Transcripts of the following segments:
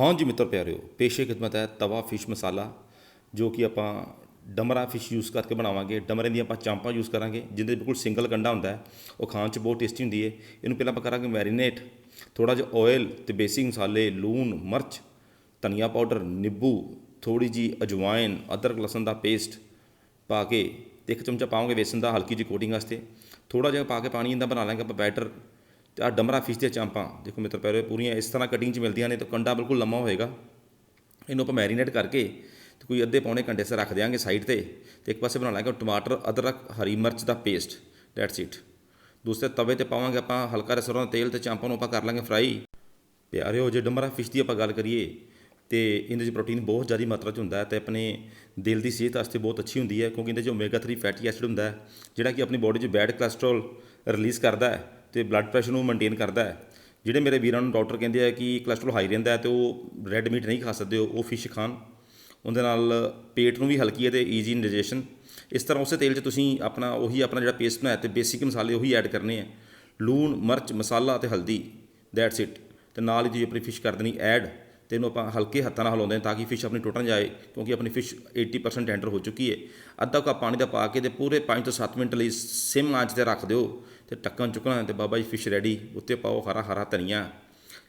ਹਾਂ ਜੀ ਮਿੱਤਰ ਪਿਆਰਿਓ, ਪੇਸ਼ੇ ਖਿਦਮਤ ਹੈ ਤਵਾ ਫਿਸ਼ ਮਸਾਲਾ, ਜੋ ਕਿ ਆਪਾਂ ਡਮਰਾ ਫਿਸ਼ ਯੂਜ਼ ਕਰਕੇ ਬਣਾਵਾਂਗੇ, ਡਮਰੇ ਦੀਆਂ ਆਪਾਂ ਚਾਂਪਾਂ ਯੂਜ਼ ਕਰਾਂਗੇ ਜਿਹਦੇ ਬਿਲਕੁਲ ਸਿੰਗਲ ਕੰਡਾ ਹੁੰਦਾ ਹੈ, ਉਹ ਖਾਣ 'ਚ ਬਹੁਤ ਟੇਸਟੀ ਹੁੰਦੀ ਹੈ। ਇਹਨੂੰ ਪਹਿਲਾਂ ਆਪਾਂ ਕਰਾਂਗੇ ਮੈਰੀਨੇਟ ਥੋੜਾ ਜਿਹਾ ਆਇਲ ਤੇ ਬੇਸਿਕ ਮਸਾਲੇ, ਲੂਣ, ਮਿਰਚ, ਧਨੀਆ ਪਾਊਡਰ, ਨਿੰਬੂ ਥੋੜੀ ਜੀ ਅਜਵਾਇਨ ਅਦਰਕ, ਲਸਣ ਦਾ ਪੇਸਟ ਪਾ ਕੇ ਤੇ ਇੱਕ ਚਮਚਾ ਪਾਵਾਂਗੇ ਵੇਸਣ ਦਾ, ਹਲਕੀ ਜਿਹੀ ਕੋਟਿੰਗ ਵਾਸਤੇ। ਥੋੜਾ ਜਿਹਾ ਪਾ ਕੇ ਪਾਣੀ ਇਹਦਾ ਬਣਾ ਲਾਂਗੇ ਆਪਾਂ ਬੈਟਰ ਤੇ ਆ ਡਮਰਾ ਫਿਸ਼ ਦੀਆਂ ਚਾਂਪਾਂ। ਦੇਖੋ ਮਿੱਤਰ ਪਿਆਰੇ ਪੂਰੀਆਂ ਇਸ ਤਰ੍ਹਾਂ ਕਟਿੰਗ 'ਚ ਮਿਲਦੀਆਂ ਨੇ ਤਾਂ ਕੰਡਾ ਬਿਲਕੁਲ ਲੰਮਾ ਹੋਏਗਾ। ਇਹਨੂੰ ਆਪਾਂ ਮੈਰੀਨੇਟ ਕਰਕੇ ਤੇ ਕੋਈ ਅੱਧੇ ਪੌਣੇ ਘੰਟੇ ਸੇ ਰੱਖ ਦਿਆਂਗੇ ਸਾਈਡ ਤੇ ਤੇ ਇੱਕ ਪਾਸੇ ਬਣਾ ਲਾਂਗੇ ਟਮਾਟਰ, ਅਦਰਕ, ਹਰੀ ਮਿਰਚ ਦਾ ਪੇਸਟ ਦੈਟਸ ਇਟ ਦੂਸਰੇ ਤਵੇ ਤੇ ਪਾਵਾਂਗੇ ਆਪਾਂ ਹਲਕਾ ਜਿਹਾ ਸਰੋਂ ਦਾ ਤੇਲ ਤੇ ਚਾਂਪਾਂ ਨੂੰ ਆਪਾਂ ਕਰ ਲਾਂਗੇ ਫਰਾਈ ਪਿਆਰਿਓ, ਜੇ ਡੰਬਰਾ ਫਿਸ਼ ਦੀ ਆਪਾਂ ਗੱਲ ਕਰੀਏ ਤੇ ਇਹਦੇ 'ਚ ਪ੍ਰੋਟੀਨ ਬਹੁਤ ਜ਼ਿਆਦਾ ਮਾਤਰਾ 'ਚ ਹੁੰਦਾ ਹੈ ਤੇ ਆਪਣੇ ਦਿਲ ਦੀ ਸਿਹਤ ਵਾਸਤੇ ਬਹੁਤ ਅੱਛੀ ਹੁੰਦੀ ਹੈ ਕਿਉਂਕਿ ਇਹਦੇ 'ਚ ਓਮੇਗਾ 3 ਫੈਟੀ ਐਸਿਡ ਹੁੰਦਾ ਹੈ, ਜਿਹੜਾ ਕਿ ਆਪਣੀ ਬੋਡੀ 'ਚ ਬੈਡ ਕੋਲੇਸਟ੍ਰੋਲ ਰਿਲੀਜ਼ ਕਰਦਾ ਹੈ। ਤੇ ਬਲੱਡ ਪ੍ਰੈਸ਼ਰ ਨੂੰ ਮੇਨਟੇਨ ਕਰਦਾ ਹੈ। ਜਿਹੜੇ ਮੇਰੇ ਵੀਰਾਂ ਨੂੰ ਡਾਕਟਰ ਕਹਿੰਦੇ ਆ ਕਿ ਕੋਲੇਸਟ੍ਰੋਲ ਹਾਈ ਰਹਿੰਦਾ ਹੈ ਤੇ ਉਹ ਰੈੱਡ ਮੀਟ ਨਹੀਂ ਖਾ ਸਕਦੇ, ਉਹ ਫਿਸ਼ ਖਾਣ। ਉਹਦੇ ਨਾਲ ਪੇਟ ਨੂੰ ਵੀ ਹਲਕੀ ਹੈ ਤੇ ਈਜ਼ੀ ਇੰਡਾਈਜੈਸ਼ਨ ਇਸ ਤਰ੍ਹਾਂ ਉਸੇ ਤੇਲ 'ਚ ਤੁਸੀਂ ਆਪਣਾ ਉਹੀ ਆਪਣਾ ਜਿਹੜਾ ਪੇਸਟ ਬਣਾਇਆ ਤੇ ਬੇਸਿਕ ਮਸਾਲੇ ਉਹੀ ਐਡ ਕਰਨੇ ਆ। ਲੂਣ, ਮਿਰਚ, ਮਸਾਲਾ ਤੇ ਹਲਦੀ ਦੈਟਸ ਇਟ ਤੇ ਨਾਲ ਹੀ ਤੁਸੀਂ ਆਪਣੀ ਫਿਸ਼ ਕਰ ਦੇਣੀ ਐਡ ਤੇ ਇਹਨੂੰ ਆਪਾਂ ਹਲਕੇ ਹੱਥਾਂ ਨਾਲ ਹਿਲਾਉਂਦੇ ਹਾਂ ਤਾਂ ਕਿ ਫਿਸ਼ ਆਪਣੀ ਟੁੱਟ ਨਾ ਜਾਏ, ਕਿਉਂਕਿ ਆਪਣੀ ਫਿਸ਼ 80% ਟੈਂਡਰ ਹੋ ਚੁੱਕੀ ਹੈ। ਅੱਧਾ ਕੱਪ ਪਾਣੀ ਦਾ ਪਾ ਕੇ ਤੇ ਪੂਰੇ 5 ਤੋਂ 7 ਮਿੰਟ ਲਈ ਸਿਮ ਆਂਚ ਤੇ ਰੱਖ ਦਿਓ ਤੇ ਟੱਕਣ ਚੁੱਕਣਾ ਤੇ ਬਾਬਾ ਜੀ ਫਿਸ਼ ਰੈਡੀ ਉੱਤੇ ਪਾਓ ਹਰਾ ਹਰਾ ਧਨੀਆ।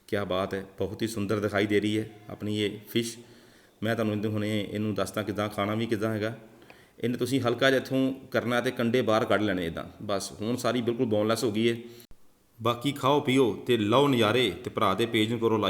ਕੀ ਬਾਤ ਹੈ, ਬਹੁਤ ਹੀ ਸੁੰਦਰ ਦਿਖਾਈ ਦੇ ਰਹੀ ਹੈ ਆਪਣੀ ਇਹ ਫਿਸ਼ ਮੈਂ ਤੁਹਾਨੂੰ ਇਹਦੇ ਹੁਣੇ ਇਹਨੂੰ ਦੱਸਦਾ ਕਿਦਾਂ ਖਾਣਾ ਵੀ ਕਿਦਾਂ ਹੈਗਾ। ਇਹਨੇ ਤੁਸੀਂ ਹਲਕਾ ਜਿਹਾ ਇੱਥੋਂ ਕਰਨਾ ਤੇ ਕੰਡੇ ਬਾਹਰ ਕੱਢ ਲੈਣੇ ਇਦਾਂ ਬਸ, ਹੁਣ ਸਾਰੀ ਬਿਲਕੁਲ ਬੋਨਲੈਸ ਹੋ ਗਈ ਹੈ। ਬਾਕੀ ਖਾਓ ਪੀਓ ਤੇ ਲਓ ਨਜ਼ਾਰੇ ਤੇ ਭਰਾ ਦੇ ਪੇਜ ਨੂੰ ਕਰੋ ਲਾਈਕ